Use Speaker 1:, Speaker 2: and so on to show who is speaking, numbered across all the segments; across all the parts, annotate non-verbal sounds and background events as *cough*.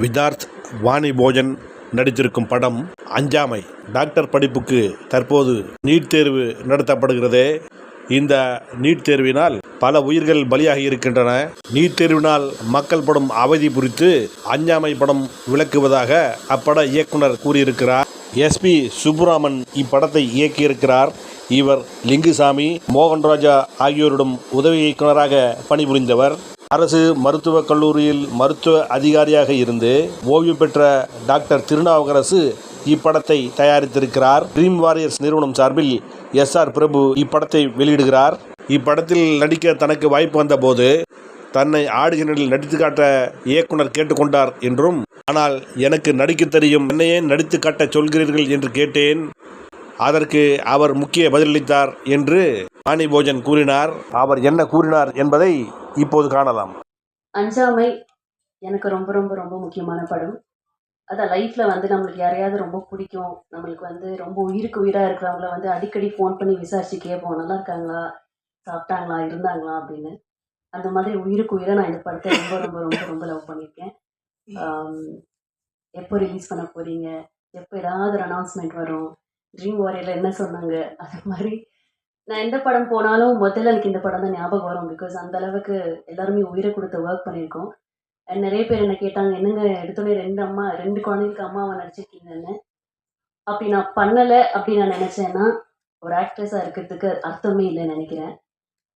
Speaker 1: விதார்த் வாணி போஜன் நடித்திருக்கும் படம் அஞ்சாமை. டாக்டர் படிப்புக்கு தற்போது நீட் தேர்வு நடத்தப்படுகிறதே. இந்த நீட் தேர்வினால் பல உயிர்கள் பலியாகி இருக்கின்றன. நீட் தேர்வினால் மக்கள் படும் அவதி குறித்து அஞ்சாமை படம் விளக்குவதாக அப்பட இயக்குனர் கூறியிருக்கிறார். எஸ்பி சுப்புராமன் இப்படத்தை இயக்கியிருக்கிறார். இவர் லிங்குசாமி மோகன்ராஜா ஆகியோரிடம் உதவி இயக்குனராக பணிபுரிந்தவர். அரசு மருத்துவக் கல்லூரியில் மருத்துவ அதிகாரியாக இருந்து ஓய்வு பெற்ற டாக்டர் திருநாவுக்கரசு இப்படத்தை தயாரித்திருக்கிறார். ட்ரீம் வாரியர்ஸ் நிறுவனம் சார்பில் எஸ் ஆர் பிரபு இப்படத்தை வெளியிடுகிறார். இப்படத்தில் நடிக்க தனக்கு வாய்ப்பு வந்தபோது தன்னை ஆடிஷனில் நடித்து காட்ட இயக்குனர் கேட்டுக்கொண்டார் என்றும் ஆனால் எனக்கு நடிக்க தெரியும். என்னையே நடித்து காட்ட சொல்கிறீர்கள் என்று கேட்டேன். அதற்கு அவர் முக்கிய பதிலளித்தார் என்று வாணி போஜன் கூறினார். அவர் என்ன கூறினார் என்பதை இப்போது காணலாம்.
Speaker 2: அஞ்சாமை எனக்கு ரொம்ப ரொம்ப ரொம்ப முக்கியமான படம். அதான் லைஃப்பில் வந்து நம்மளுக்கு யாரையாவது ரொம்ப பிடிக்கும். நம்மளுக்கு வந்து ரொம்ப உயிருக்கு உயிராக இருக்கிறவங்கள வந்து அடிக்கடி ஃபோன் பண்ணி விசாரிச்சு கேட்போம். நல்லா இருக்காங்களா? சாப்பிட்டாங்களா? இருந்தாங்களா? அப்படின்னு. அந்த மாதிரி உயிருக்கு உயிராக நான் இந்த படத்தை ரொம்ப ரொம்ப ரொம்ப ரொம்ப லவ் பண்ணியிருக்கேன். எப்போ ரிலீஸ் பண்ண போகிறீங்க எப்போ ஏதாவது ஒரு அனௌன்ஸ்மெண்ட் வரும்? ட்ரீம் வாரியரில் என்ன சொன்னாங்க? அது மாதிரி நான் எந்த படம் போனாலும் முதல்ல எனக்கு இந்த படம் தான் ஞாபகம் வரும். பிகாஸ் அந்த அளவுக்கு எல்லாருமே உயிரை கொடுத்து ஒர்க் பண்ணியிருக்கோம். அண்ட் நிறைய பேர் என்ன கேட்டாங்க என்னங்க எடுத்தோடனே ரெண்டு அம்மா ரெண்டு குழந்தைங்களுக்கு அம்மாவை நடிச்சிருக்கீங்கன்னு? அப்படி நான் பண்ணலை அப்படின்னு நான் நினச்சேன்னா ஒரு ஆக்ட்ரஸாக இருக்கிறதுக்கு அர்த்தமே இல்லைன்னு நினைக்கிறேன்.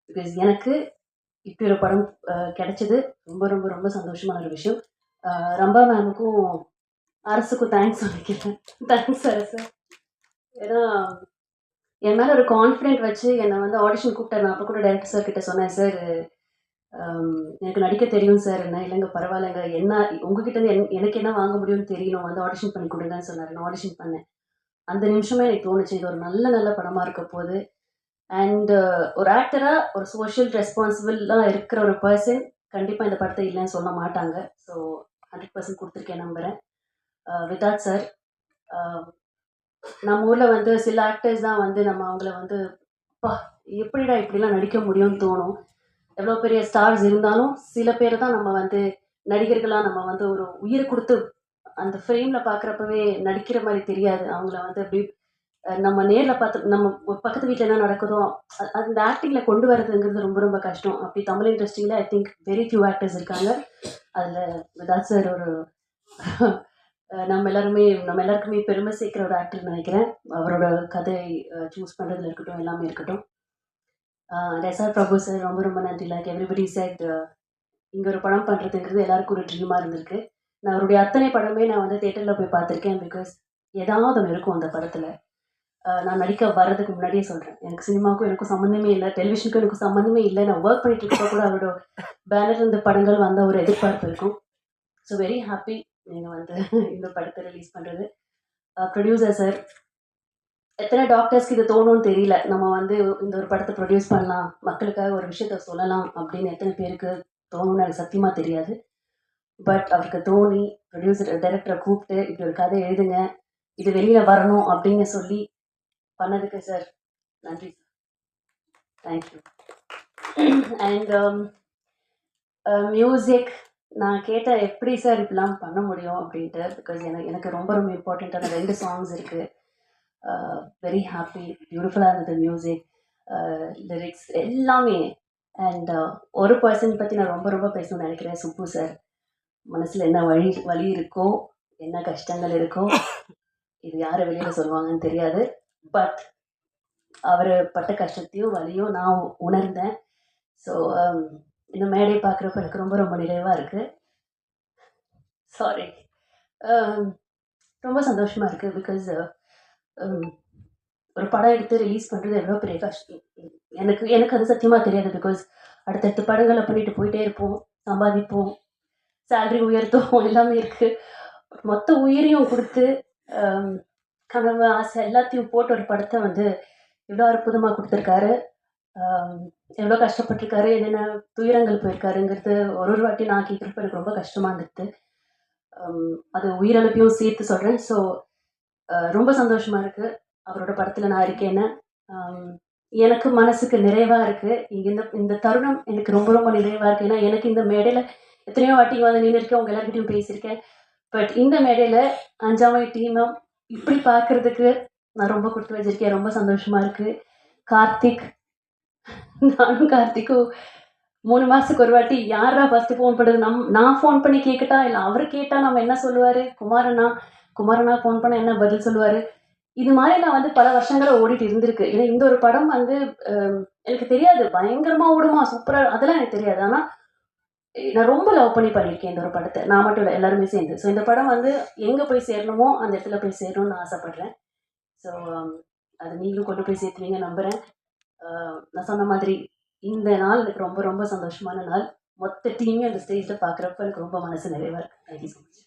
Speaker 2: பிகாஸ் எனக்கு இப்படி ஒரு படம் கிடைச்சது ரொம்ப ரொம்ப ரொம்ப சந்தோஷமான ஒரு விஷயம். ரொம்ப ரம்பா மேமுக்கும் அரசுக்கும் தேங்க்ஸ் நினைக்கிறேன் தேங்க்ஸ் அரசு. ஏன்னா என் மேலே ஒரு கான்ஃபிடென்ட் வச்சு என்னை வந்து ஆடிஷன் கூப்பிட்டேன் நான் அப்போ கூட டேரக்டர் சார் கிட்ட சொன்னேன் சார் எனக்கு நடிக்க தெரியும் சார் என்ன இல்லைங்க பரவாயில்லைங்க. என்ன உங்ககிட்ட இருந்து என் எனக்கு என்ன வாங்க முடியும்னு தெரியணும். வந்து ஆடிஷன் பண்ணி கொடுங்கன்னு சொன்னார். நான் ஆடிஷன் பண்ணேன். அந்த நிமிஷமே எனக்கு தோணுச்சு இது ஒரு நல்ல நல்ல படமாக இருக்க போகுது. அண்ட் ஒரு ஆக்டராக ஒரு சோஷியல் ரெஸ்பான்சிபிளாக இருக்கிற ஒரு பர்சன் கண்டிப்பாக இந்த படத்தை இல்லைன்னு சொல்ல மாட்டாங்க. ஸோ ஹண்ட்ரட் பர்சன்ட் கொடுத்துருக்கேன் நம்புகிறேன் விதாத் uh, சார் நம்ம ஊரில் வந்து சில ஆக்டர்ஸ் தான் வந்து நம்ம அவங்கள வந்து அப்பா எப்படிடா இப்படிலாம் நடிக்க முடியும்னு தோணும்? எவ்வளோ பெரிய ஸ்டார்ஸ் இருந்தாலும் சில பேர் தான் நம்ம வந்து நடிகர்களாக நம்ம வந்து ஒரு உயிர் கொடுத்து அந்த ஃப்ரேமில் பார்க்குறப்பவே நடிக்கிற மாதிரி தெரியாது. அவங்கள வந்து அப்படி நம்ம நேரில் பார்த்து நம்ம பக்கத்து வீட்டில் என்ன நடக்குதோ அந்த ஆக்டிங்கில் கொண்டு வரதுங்கிறது ரொம்ப ரொம்ப கஷ்டம். அப்படி தமிழ் இண்டஸ்ட்ரியில் I think very few actors இருக்காங்க. அதில் விதாத் சார் ஒரு நம்ம எல்லாருமே நம்ம எல்லாருக்குமே பெருமை சேர்க்குற ஒரு ஆக்டர் நினைக்கிறேன். அவரோட கதை சூஸ் பண்ணுறதுல இருக்கட்டும் எல்லாமே இருக்கட்டும். எஸ்ஆர் பிரபு சார் ரொம்ப ரொம்ப நன்றி. லைக் எவ்ரிபடி செட் இங்கே ஒரு படம் பண்ணுறதுங்கிறது எல்லாருக்கும் ஒரு ட்ரீமாக இருந்திருக்கு. நான் அவருடைய அத்தனை படமே நான் வந்து தேட்டரில் போய் பார்த்துருக்கேன் பிகாஸ் ஏதாவது ஒன்று இருக்கும் அந்த படத்தில். நான் நடிக்க வர்றதுக்கு முன்னாடியே சொல்கிறேன் எனக்கு சினிமாவுக்கும் எனக்கும் சம்மந்தமே இல்லை டெலிவிஷனுக்கும் எனக்கு சம்மந்தமே இல்லை. நான் ஒர்க் பண்ணிட்டு இருக்கப்போ கூட அவரோட பேனர் இந்த படங்கள் வந்த ஒரு எதிர்பார்ப்பு இருக்கும். ஸோ வெரி ஹாப்பி நீங்கள் வந்து *laughs* இந்த படத்தை ரிலீஸ் பண்ணுறது ப்ரொடியூசர் சார் எத்தனை டாக்டர்ஸ்க்கு இது தோணும்னு தெரியல. நம்ம வந்து இந்த ஒரு படத்தை ப்ரொடியூஸ் பண்ணலாம். மக்களுக்காக ஒரு விஷயத்த சொல்லலாம் அப்படின்னு எத்தனை பேருக்கு தோணும்னு எனக்கு சத்தியமாக தெரியாது. பட் அவருக்கு தோணி ப்ரொடியூசர் டைரக்டரை கூப்பிட்டு இப்படி ஒரு கதை எழுதுங்க. இது வெளியில் வரணும் அப்படின்னு சொல்லி பண்ணதுக்கு சார் நன்றி சார் தேங்க்யூ அண்ட் மியூசிக் நான் கேட்டேன் எப்படி சார் இப்படிலாம் பண்ண முடியும் அப்படின்ட்டு பிகாஸ் எனக்கு எனக்கு ரொம்ப ரொம்ப இம்பார்ட்டண்ட்டான ரெண்டு சாங்ஸ் இருக்குது வெரி ஹாப்பி பியூட்டிஃபுல்லாக இருந்தது மியூசிக் லிரிக்ஸ் uh, எல்லாமே. அண்ட் uh, ஒரு பர்சன் பற்றி நான் ரொம்ப ரொம்ப பேசணும்னு நினைக்கிறேன் சுப்பு சார் மனசில் என்ன வழி வலி இருக்கோ என்ன கஷ்டங்கள் இருக்கோ இது யாரை வெளியில் சொல்லுவாங்கன்னு தெரியாது. பட் அவர் பட்ட கஷ்டத்தையும் வலியும் நான் உணர்ந்தேன். ஸோ um, இந்த மேடை பார்க்குறப்ப எனக்கு ரொம்ப ரொம்ப நிறைவாக இருக்குது சாரி ரொம்ப சந்தோஷமாக இருக்குது பிகாஸ் ஒரு படம் எடுத்து ரிலீஸ் பண்ணுறது எவ்வளோ பெரிய கஷ்டம் எனக்கு எனக்கு அது சத்தியமாக தெரியாது பிகாஸ் அடுத்தடுத்த படங்களை பண்ணிட்டு போயிட்டே இருப்போம் சம்பாதிப்போம் சேலரி உயர்த்தும் எல்லாமே இருக்குது மொத்த உயிரையும் கொடுத்து கனவு ஆசை எல்லாத்தையும் போட்டு ஒரு படத்தை வந்து இவ்வளோ அற்புதமாக கொடுத்துருக்காரு. எவ்வளோ கஷ்டப்பட்டிருக்காரு என்னென்ன துயரங்கள் போயிருக்காருங்கிறது ஒரு ஒரு வாட்டி நான் கேட்குறப்ப எனக்கு ரொம்ப கஷ்டமாக இருந்தது அது உயிரிழப்பையும் சேர்த்து சொல்கிறேன் ஸோ ரொம்ப சந்தோஷமாக இருக்குது அவரோட படத்தில் நான் இருக்கேன்னு. எனக்கு மனசுக்கு நிறைவாக இருக்குது இங்கே இந்த இந்த தருணம் எனக்கு ரொம்ப ரொம்ப நிறைவாக இருக்குது ஏன்னா எனக்கு இந்த மேடையில் எத்தனையோ வாட்டி வந்து நின்று இருக்கேன். உங்கள் எல்லாருக்கிட்டையும் பேசியிருக்கேன். பட் இந்த மேடையில் அஞ்சாமை டீமை இப்படி பார்க்குறதுக்கு நான் ரொம்ப கொடுத்து வச்சிருக்கேன். ரொம்ப சந்தோஷமாக இருக்குது கார்த்திக் நானும் கார்த்திக்கும் மூணு மாதத்துக்கு ஒரு வாட்டி யாரா ஃபர்ஸ்ட் ஃபோன் பண்ணுறது நம் நான் ஃபோன் பண்ணி கேட்கட்டா இல்லை அவர் கேட்டால் நம்ம என்ன சொல்லுவார்? குமாரண்ணா குமாரண்ணா ஃபோன் பண்ண என்ன பதில் சொல்லுவார்? இது மாதிரி நான் வந்து பல வருஷங்களா ஓடிட்டு இருந்திருக்கு. ஏன்னா இந்த ஒரு படம் வந்து எனக்கு தெரியாது. பயங்கரமா ஓடுமா? சூப்பரா அதெல்லாம் எனக்கு தெரியாது. ஆனால் நான் ரொம்ப லவ் பண்ணி பண்ணியிருக்கேன் இந்த ஒரு படத்தை. நான் மட்டும் இல்லை எல்லாருமே சேர்ந்து. ஸோ இந்த படம் வந்து எங்கே போய் சேரணுமோ அந்த இடத்துல போய் சேரணும்னு ஆசைப்படுறேன். ஸோ அது நீங்களும் கொண்டு போய் சேர்த்துவீங்க நம்புகிறேன் நான் சொன்ன மாதிரி இந்த நாள் எனக்கு ரொம்ப ரொம்ப சந்தோஷமான நாள். மொத்த டீமே அந்த ஸ்டேஜில் பார்க்குறப்ப எனக்கு ரொம்ப மனசு நிறைவாக இருக்குது தேங்க்யூ ஸோ மச்